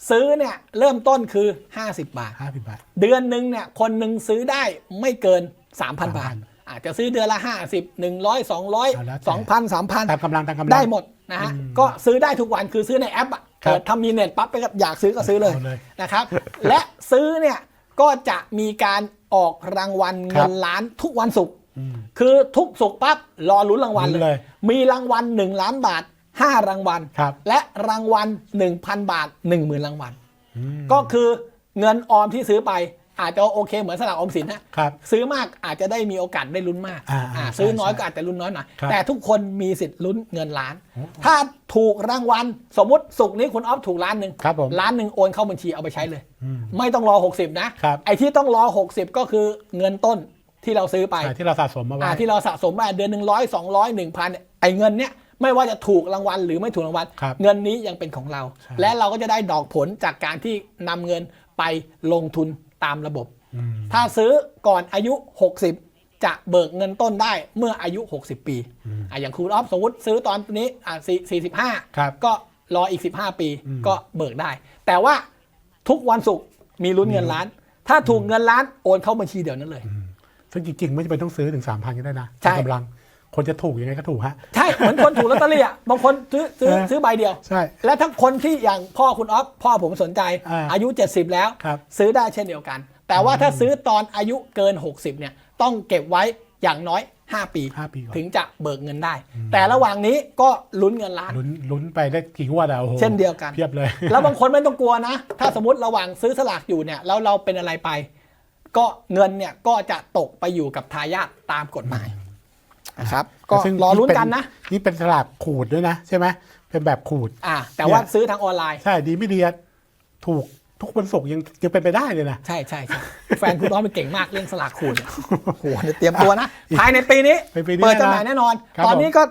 [SPEAKER 2] ซื้อเนี่ยเริ่มต้นคือ 50 บาท
[SPEAKER 1] ห้าสิบบาท
[SPEAKER 2] เดือนหนึ่งเนี่ยคนหนึ่งซื้อได้ไม่เกิน 3,000 บาท
[SPEAKER 1] 3,000
[SPEAKER 2] อาจจะซื้อเดือนละ 50 100
[SPEAKER 1] เอาแล้วแต่
[SPEAKER 2] 200 2,000 3,000
[SPEAKER 1] ตามกำลังตามกำลัง
[SPEAKER 2] ได้หมดนะฮะก็ซื้อได้ทุกวันคือซื้อในแอปอะ
[SPEAKER 1] ครับ
[SPEAKER 2] เกิดทำมีเน็ตปั๊บไปก็อยากซื้อก็ซื้อเลย
[SPEAKER 1] เอาเลย
[SPEAKER 2] นะครับ และซื้อเนี่ยก็จะมีการออกรางวัล
[SPEAKER 1] ครั
[SPEAKER 2] เงิ
[SPEAKER 1] บ
[SPEAKER 2] นล้านทุกวันศุกร์
[SPEAKER 1] อืม
[SPEAKER 2] คือทุกศุกร์ปั๊บรอลุ้นรางวัล
[SPEAKER 1] ลุ้น
[SPEAKER 2] เล
[SPEAKER 1] เลยย
[SPEAKER 2] มีรางวัล1ล้านบาท 5 รางวัล
[SPEAKER 1] ครับ
[SPEAKER 2] และรางวัล 1,000 บาท 10,000 รางวัล
[SPEAKER 1] อืม
[SPEAKER 2] ก็คือเงินออมที่ซื้อไปอาจจะโอเคเหมือนสลากออมสินนะครับ ซื้อมากอาจจะได้มีโอกาสได้ลุ้นมาก
[SPEAKER 1] อ่า
[SPEAKER 2] อ่า
[SPEAKER 1] ใช่
[SPEAKER 2] ซื้อน้อย
[SPEAKER 1] ใช่
[SPEAKER 2] ก็อาจจะลุ้นน้อยหน่อย
[SPEAKER 1] ครับ
[SPEAKER 2] แต่ทุกคนมีสิทธิ์ลุ้นเงินล้าน ถ้าถูกรางวัล สมมติสุกร์นี้คุณออฟถูกล้านหนึ่ง
[SPEAKER 1] ครับผม
[SPEAKER 2] ล้านหนึ่งโอนเข้าบัญชีเอาไปใช้เลย
[SPEAKER 1] อืม
[SPEAKER 2] ไม่ต้องรอ 60 นะ
[SPEAKER 1] ครับ
[SPEAKER 2] ไอ้ที่ต้องรอ 60 ก็คือเงินต้นที่เราซื้อไป
[SPEAKER 1] อ่าที่เราสะสมมาไว้
[SPEAKER 2] อ่าที่เราสะสมมาเดือนหนึ่งร้อยสองร้อยหนึ่งพันไอ้เงินเนี้ย ไม่ว่าจะถูกรางวัลหรือไม่ถูกรางวัล
[SPEAKER 1] ครับ
[SPEAKER 2] เงินนี้ยังเป็นของเรา
[SPEAKER 1] ใช่
[SPEAKER 2] และเราก็จะได้ดอกผลจากการที่นำเงินไปลงทุนตามระบบ
[SPEAKER 1] อืม
[SPEAKER 2] ถ้าซื้อก่อนอายุ 60 จะเบิกเงินต้นได้เมื่ออายุ 60 ปีอะอย่างครูออฟสมมติซื้อตอนนี้อะสี่45
[SPEAKER 1] ครับ
[SPEAKER 2] ก็รออีก 15 ปี
[SPEAKER 1] อืม
[SPEAKER 2] ก็เบิกได้ แต่ว่าทุกวันศุกร์มีลุ้นเงินล้าน ถ้าถูกเงินล้านโอนเข้าบัญชีเดี๋ยวนั้นเลย
[SPEAKER 1] ซึ่งจริงๆ ไม่จำเป็นต้องซื้อถึงสามพันก็ได้นะ
[SPEAKER 2] ใช่
[SPEAKER 1] ตามกำลัง คนจะถูกยังไงก็ถูกฮะ
[SPEAKER 2] ใช่ เหมือนคนถูกลอตเตอรี่อะบางคนซื้อซื้อ
[SPEAKER 1] เออ
[SPEAKER 2] ซื้อใบเดียว
[SPEAKER 1] ใช่
[SPEAKER 2] และถ้าคนที่อย่างพ่อคุณออฟพ่อผมสนใจ
[SPEAKER 1] อ่า
[SPEAKER 2] อายุ 70 แล้ว
[SPEAKER 1] ครับ
[SPEAKER 2] ซื้อได้เช่นเดียวกัน แต่ว่าถ้าซื้อตอนอายุเกิน 60เนี่ยต้องเก็บไว้อย่างน้อย 5 ปี
[SPEAKER 1] ห้าปีก่อน
[SPEAKER 2] ถึงจะเบิกเงินได้ แต่ระหว่างนี้ก็ลุ้นเงินล้าน
[SPEAKER 1] ลุ้นลุ้นไปได้กี่งวดอะโอ้โห
[SPEAKER 2] เช่นเดียวกัน
[SPEAKER 1] เพียบเลย
[SPEAKER 2] แล้วบางคนไม่ต้องกลัวนะ ถ้าสมมติระหว่างซื้อสลากอยู่เนี่ยแล้วเราเป็นอะไรไป ก็เงินเนี่ยก็จะตกไปอยู่กับทายาทตามกฎหมาย นะครับก็
[SPEAKER 1] ซึ่ง
[SPEAKER 2] รอลุ้นกันนะ
[SPEAKER 1] นี่เป็นสลากขูดด้วยนะใช่ไหมเป็นแบบขูด
[SPEAKER 2] อ่าแต่ว่า
[SPEAKER 1] เนี่ย
[SPEAKER 2] ซื้อทางออนไลน์
[SPEAKER 1] ใช่ดีไม่ดีอะถูกทุกวันศุกร์ยังยังเป็นไปได้เลยนะ
[SPEAKER 2] ใช่ใช่ใช่แฟนคุณน้องเป็นเก่งมากเรื่องสลากขูดเนี่ยโอ้โหเนี่ยเตรียมตัวนะ ภายในปีนี้
[SPEAKER 1] ในปีนี้
[SPEAKER 2] เปิดจำหน่ายแน่นอน
[SPEAKER 1] ครับ
[SPEAKER 2] ตอนนี้ก็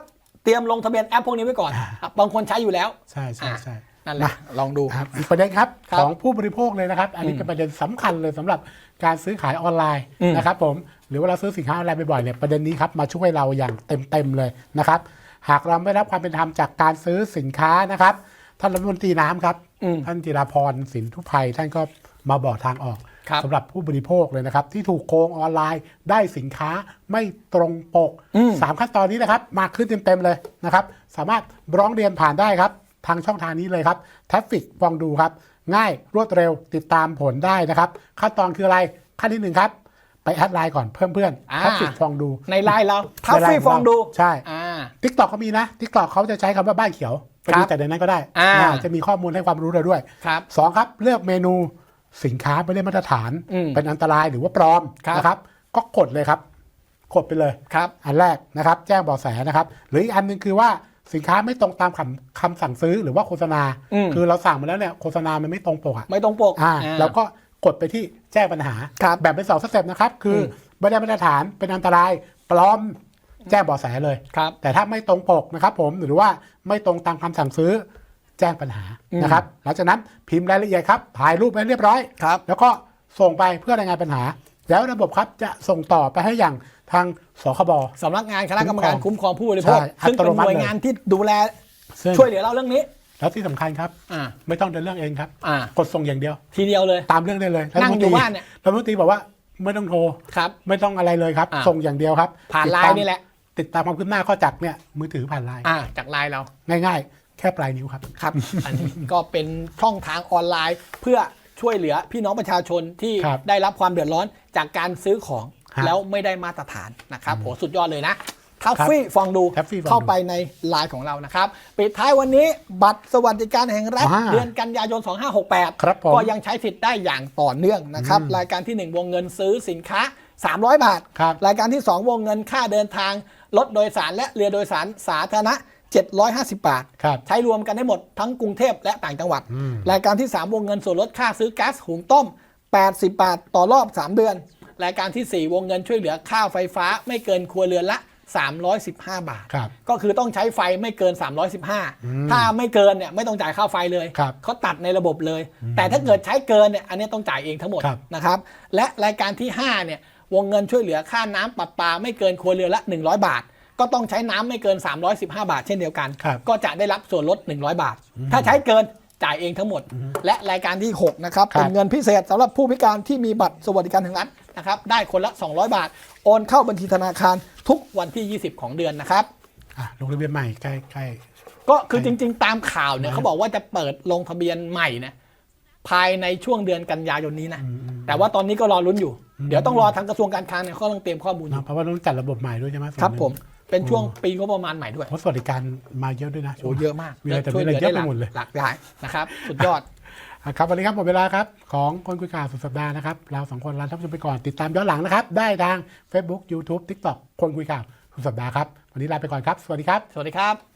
[SPEAKER 2] เตรียมลงทะเบียนแอปพวกนี้ไว้ก่อนอะบางคนใช้อยู่แล้ว
[SPEAKER 1] ใช่ใช่ใช่
[SPEAKER 2] นั่นแหละ ลองดู
[SPEAKER 1] ครับอีกประเด็นครับ
[SPEAKER 2] ครับ
[SPEAKER 1] ของผู้บริโภคเลยนะครับ อันนี้เป็นประเด็นสำคัญเลยสำหรับการซื้อขายออนไลน์
[SPEAKER 2] อืม
[SPEAKER 1] นะครับผม หรือเวลาซื้อสินค้าออนไลน์บ่อยๆเนี่ยประเด็นนี้ครับมาช่วยเราอย่างเต็มๆเลยนะครับ หากเราไม่ได้รับความเป็นธรรมจากการซื้อสินค้านะครับท่านรัฐมนตรีน้ำครับ
[SPEAKER 2] อืม
[SPEAKER 1] ท่านจิราพรสินทุภัยท่านก็มาบอกทางออก
[SPEAKER 2] ครับ
[SPEAKER 1] สำหรับผู้บริโภคเลยนะครับ ที่ถูกโกงออนไลน์ได้สินค้าไม่ตรงปก
[SPEAKER 2] อืม
[SPEAKER 1] สามขั้นตอนนี้นะครับ มาขึ้นเต็ม ๆ เลยนะครับ สามารถร้องเรียนผ่านได้ครับ ทางช่องทางนี้เลยครับทราฟฟิกฟองดูครับ ง่ายรวดเร็วติดตามผลได้นะครับ ขั้นตอนคืออะไรขั้นที่หนึ่งครับ ไปแอดไลน์ก่อนเพิ่มเพื่อน
[SPEAKER 2] อ่า
[SPEAKER 1] ทราฟฟิกฟองดู
[SPEAKER 2] ในไลน์เราทัฟ
[SPEAKER 1] ในไลน์
[SPEAKER 2] ฟี่ฟองดู
[SPEAKER 1] ใช่
[SPEAKER 2] อ่า
[SPEAKER 1] ทิกตอกเขามีนะทิกตอกเขาจะใช้คำว่าบ้านเขียวไป
[SPEAKER 2] ครั
[SPEAKER 1] ดู
[SPEAKER 2] บ
[SPEAKER 1] แต่ในนั้นก็ได้
[SPEAKER 2] อ่า
[SPEAKER 1] อ่าจะมีข้อมูลให้ความรู้เราด้วย
[SPEAKER 2] ครับ
[SPEAKER 1] สองครับเลือกเมนูสินค้าไม่ได้มาตรฐาน
[SPEAKER 2] อืม
[SPEAKER 1] เป็นอันตรายหรือว่าปลอม
[SPEAKER 2] ครับ
[SPEAKER 1] นะครับก็กดเลยครับกดไปเลย
[SPEAKER 2] ครับ
[SPEAKER 1] อันแรกนะครับแจ้งเบาะแสนะครับหรืออีกอันหนึงคือว่าสินค้าไม่ตรงตามคำคำสั่งซื้อหรือว่าโฆษณา
[SPEAKER 2] อืม
[SPEAKER 1] คือเราสั่งมาแล้วเนี่ยโฆษณามันไม่ตรงปกอะ
[SPEAKER 2] ไม่ต้องปก
[SPEAKER 1] อ่า
[SPEAKER 2] อ่า
[SPEAKER 1] เราก็ กดไปที่แจ้งปัญหา
[SPEAKER 2] ครับ
[SPEAKER 1] แบ่งเป็นสองสเต็ปนะครับ คืออ
[SPEAKER 2] ม
[SPEAKER 1] ไม่ได้มาตรฐานเป็นอันตรายปลอมแจ้งเบาะแสเลย
[SPEAKER 2] ครับ
[SPEAKER 1] แต่ถ้าไม่ตรงปกนะครับผมหรือว่าไม่ตรงตามคำสั่งซื้อแจ้งปัญหา
[SPEAKER 2] อืม
[SPEAKER 1] นะครับ หลังจากนั้นพิมพ์รายละเอียดครับถ่ายรูปไว้เรียบร้อย
[SPEAKER 2] ครับ
[SPEAKER 1] แล้วก็ส่งไปเพื่อรายงานปัญหา แล้วระบบครับจะส่งต่อไปให้อย่างทางสคบ
[SPEAKER 2] สำนักงานคณะกรรมการคุ้มครองผู้บริโภค
[SPEAKER 1] ใช่
[SPEAKER 2] ซึ่งเป็น
[SPEAKER 1] อัตโนมั
[SPEAKER 2] ห
[SPEAKER 1] ติ
[SPEAKER 2] น่วยงานที่ดูแล
[SPEAKER 1] ซึ่ง
[SPEAKER 2] ช่วยเหลือเราเรื่องนี้
[SPEAKER 1] แล้วที่สำคัญครับ
[SPEAKER 2] อ่า
[SPEAKER 1] ไม่ต้องเดินเรื่องเองครับ
[SPEAKER 2] อ่า
[SPEAKER 1] กดส่งอย่างเดียว
[SPEAKER 2] ทีเดียวเลย
[SPEAKER 1] ตามเรื่องได้เลย
[SPEAKER 2] นั่งอยู่บ้านเนี่ย
[SPEAKER 1] รัฐมนตรีบอกว่าไม่ต้องโทร
[SPEAKER 2] ครับ
[SPEAKER 1] ไม่ต้องอะไรเลยครับ
[SPEAKER 2] อ่า
[SPEAKER 1] ส่งอย่างเดียวครับ
[SPEAKER 2] ผ่าน
[SPEAKER 1] ติด
[SPEAKER 2] ไล
[SPEAKER 1] ตม
[SPEAKER 2] น์นี่แหละ
[SPEAKER 1] ติดตามความคืบหน้าข้อจักเนี่ยมือถือผ่านไลน์
[SPEAKER 2] อ่า จากไลน์เรา
[SPEAKER 1] ง่าย ๆ แค่ปลายนิ้วครับ
[SPEAKER 2] ครับ อันนี้ก็เป็นช่องทางออนไลน์ เพื่อช่วยเหลือพี่น้องประชาชนที่
[SPEAKER 1] ครับ
[SPEAKER 2] ได้รับความเดือดร้อนจากการซื้อของ
[SPEAKER 1] ฮะ
[SPEAKER 2] แล้วไม่ได้มาตรฐานนะครับโหสุดยอดเลยนะ ทัฟ
[SPEAKER 1] ครับ
[SPEAKER 2] ฟี่ฟองดู
[SPEAKER 1] ทัฟฟี่ฟองดู
[SPEAKER 2] เข้าไปในไลน์ของเรานะครับ ปิดท้ายวันนี้บัตรสวัสดิการแห่งรัฐ
[SPEAKER 1] อ่า
[SPEAKER 2] เดือนกันยายน 2568
[SPEAKER 1] ครับผม
[SPEAKER 2] ก็ยังใช้สิทธิ์ได้อย่างต่อเนื่องนะครับ
[SPEAKER 1] อืม
[SPEAKER 2] รายการที่ 1 วงเงินซื้อสินค้า 300 บาท
[SPEAKER 1] ครับ
[SPEAKER 2] รายการที่ 2 วงเงินค่าเดินทาง รถโดยสารและเรือโดยสารสาธารณะ 750 บาท
[SPEAKER 1] ครับ
[SPEAKER 2] ใช้รวมกันได้หมดทั้งกรุงเทพและต่างจังหวัด
[SPEAKER 1] อืม
[SPEAKER 2] รายการที่ 3 วงเงินส่วนลดค่าซื้อก๊าซหุงต้ม 80 บาทต่อรอบ 3 เดือน รายการที่ 4 วงเงินช่วยเหลือค่าไฟฟ้าไม่เกินครัวเรือนละ 315 บาท
[SPEAKER 1] ครับ
[SPEAKER 2] ก็คือต้องใช้ไฟไม่เกิน 315 ถ้าไม่เกินเนี่ยไม่ต้องจ่ายค่าไฟเลย
[SPEAKER 1] ครับ
[SPEAKER 2] เขาตัดในระบบเลย แต่ถ้าเกิดใช้เกินเนี่ยอันนี้ต้องจ่ายเองทั้งหมด
[SPEAKER 1] ครับ
[SPEAKER 2] นะครับ และรายการที่ 5 เนี่ยวงเงินช่วยเหลือค่าน้ำประปาไม่เกินครัวเรือนละ 100 บาท ก็ต้องใช้น้ำไม่เกิน 315 บาท เช่นเดียวกัน
[SPEAKER 1] ครับ
[SPEAKER 2] ก็จะได้รับส่วนลด 100 บาท ถ้าใช้เกินจ่ายเองทั้งหมด และรายการที่ 6 นะครับ
[SPEAKER 1] ครับ
[SPEAKER 2] เป็นเงินพิเศษสำหรับผู้พิการที่มีบัตรสวัสดิการแห่งรัฐนะครับ ได้คนละ 200 บาท โอนเข้าบัญชีธนาคารทุกวันที่ 20 ของเดือนนะครับ
[SPEAKER 1] อะลงทะเบียนใหม่ใกล้ใกล้
[SPEAKER 2] ก็คือจริง ๆ ตามข่าวเนี่ยเขาบอกว่าจะเปิดลงทะเบียนใหม่เนี่ยภายในช่วงเดือนกันยายนนี้นะแต่ว่าตอนนี้ก็รอลุ้นอยู่ เดี๋ยวต้องรอทางกระทรวงการคลังเนี่ยเขากำลังเตรียมข้อมูลอ
[SPEAKER 1] เนอะ
[SPEAKER 2] ยู่
[SPEAKER 1] เพราะว่าต้องจัดระบบใหม่ด้วยใช่ไหม
[SPEAKER 2] ครับ
[SPEAKER 1] ส่วนหนึ่ง
[SPEAKER 2] ผมเป็นช่วงปีงบประมาณใหม่ด้วย
[SPEAKER 1] เพราะสวัสดิการมาเยอะด้วยนะ
[SPEAKER 2] โอ้เยอะมาก
[SPEAKER 1] มีอะไรแต่
[SPEAKER 2] ช่วยเหลือ
[SPEAKER 1] มีอะไรเย
[SPEAKER 2] ได้
[SPEAKER 1] อะ
[SPEAKER 2] หลาก
[SPEAKER 1] ไปหมดเลย
[SPEAKER 2] หลากหลายนะครับ สุดยอด
[SPEAKER 1] อะ ครับวันนี้ครับหมดเวลาครับของคนคุยข่าวสุดสัปดาห์นะครับ เราสองคนลาท่านผู้ชมไปก่อนติดตามย้อนหลังนะครับ ได้ทาง Facebook YouTube TikTok คนคุยข่าวสุดสัปดาห์ครับ วันนี้ลาไปก่อนครับ สวัสดีครับ
[SPEAKER 2] สวัสดีครับ